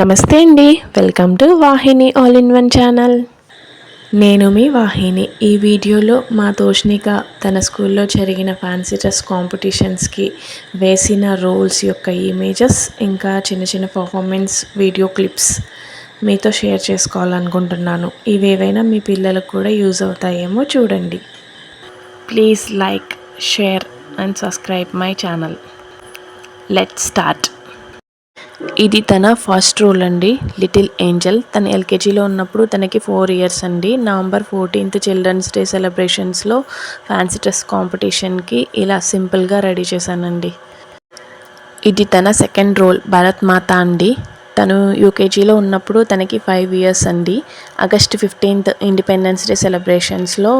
నమస్తే అండి. Welcome to Vahini all in one channel. నేను మీ వాహిని. ఈ వీడియోలో మా తోష్నిక తన స్కూల్లో జరిగిన ఫ్యాన్సీ డ్రెస్ కాంపిటీషన్స్కి వేసిన రోల్స్ యొక్క ఇమేజెస్ ఇంకా చిన్న చిన్న పర్ఫార్మెన్స్ వీడియో క్లిప్స్ మీతో షేర్ చేసుకోవాలనుకుంటున్నాను. ఇవి ఏవైనా మీ పిల్లలకు కూడా యూజ్ అవుతాయేమో చూడండి. Please like share and subscribe my channel. Let start. ఇది తన ఫస్ట్ రోల్ అండి లిటిల్ ఏంజల్. తన ఎల్కేజీలో ఉన్నప్పుడు తనకి ఫోర్ ఇయర్స్ అండి. నవంబర్ ఫోర్టీన్త్ చిల్డ్రన్స్ డే సెలబ్రేషన్స్లో ఫ్యాన్సీ డ్రెస్ కాంపిటీషన్కి ఇలా సింపుల్గా రెడీ చేశానండి. ఇది తన సెకండ్ రోల్ భరత్ మాత అండి. తను యూకేజీలో ఉన్నప్పుడు తనకి ఫైవ్ ఇయర్స్ అండి. ఆగస్ట్ ఫిఫ్టీన్త్ ఇండిపెండెన్స్ డే సెలబ్రేషన్స్లో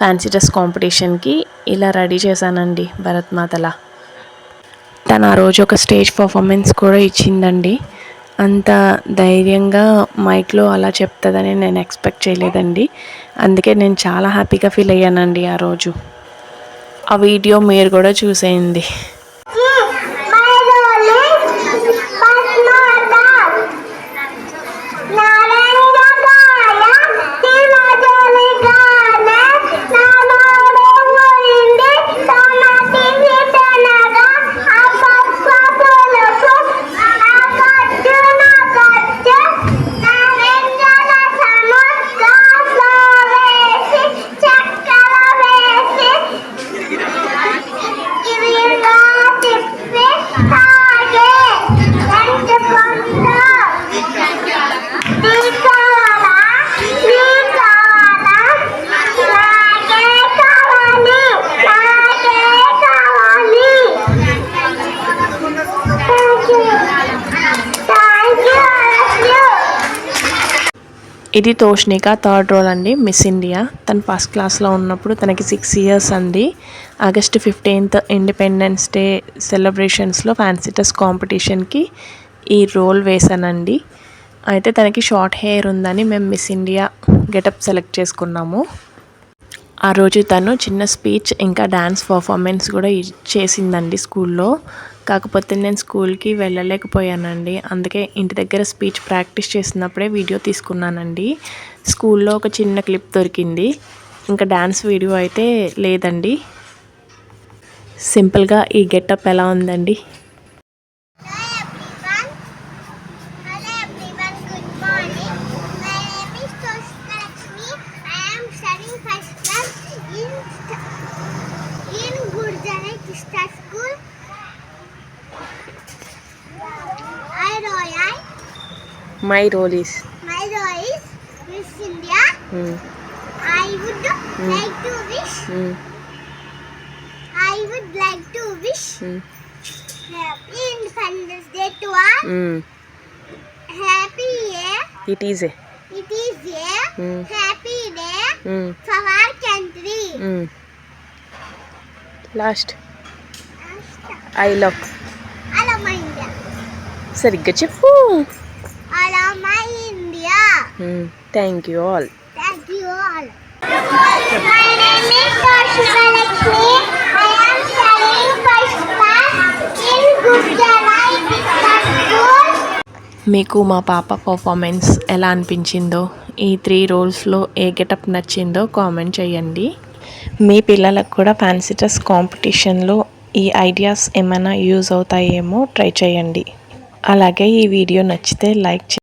ఫ్యాన్సీ డ్రెస్ కాంపిటీషన్కి ఇలా రెడీ చేశానండి భరత్ మాతలా. తను ఆ రోజు ఒక స్టేజ్ పర్ఫార్మెన్స్ కూడా ఇచ్చిందండి. అంత ధైర్యంగా మైక్లో అలా చెప్తుందని నేను ఎక్స్పెక్ట్ చేయలేదండి. అందుకే నేను చాలా హ్యాపీగా ఫీల్ అయ్యానండి ఆ రోజు. ఆ వీడియో మీరు కూడా చూసేయండి. ఇది తోష్నిక థర్డ్ రోల్ అండి మిస్ ఇండియా తను ఫస్ట్ క్లాస్లో ఉన్నప్పుడు తనకి సిక్స్ ఇయర్స్ అండి. ఆగస్ట్ ఫిఫ్టీన్త్ ఇండిపెండెన్స్ డే సెలబ్రేషన్స్లో ఫ్యాన్సీ డ్రెస్ కాంపిటీషన్కి ఈ రోల్ వేశానండి. అయితే తనకి షార్ట్ హెయిర్ ఉందని మేము మిస్ ఇండియా గెటప్ సెలెక్ట్ చేసుకున్నాము. ఆ రోజు తను చిన్న స్పీచ్ ఇంకా డ్యాన్స్ పర్ఫార్మెన్స్ కూడా చేసిందండి స్కూల్లో. కాకపోతే నేను స్కూల్కి వెళ్ళలేకపోయానండి. అందుకే ఇంటి దగ్గర స్పీచ్ ప్రాక్టీస్ చేసినప్పుడే వీడియో తీసుకున్నానండి. స్కూల్లో ఒక చిన్న క్లిప్ దొరికింది. ఇంకా డ్యాన్స్ వీడియో అయితే లేదండి. సింపుల్గా ఈ గెటప్ ఎలా ఉందండి? Star School. My role, My role is. My role is Miss India. Mm. I would mm. like to wish. Mm. I would like to wish mm. Happy Independence Day to all. Mm. Happy year. It is a. It is a mm. happy day mm. for our country. Mm. Last. I love. సరిగ్గా చెప్పు. Thank you all మీకు మా పాప performance ఎలా అనిపించిందో ఈ three రోల్స్లో ఏ గెటప్ నచ్చిందో కామెంట్ చేయండి. మీ పిల్లలకు కూడా ఫ్యాన్సిటస్ కాంపిటీషన్లో ఈ ఐడియాస్ ఏమైనా యూజ్ అవుతాయేమో ట్రై చేయండి. అలాగే ఈ వీడియో నచ్చితే లైక్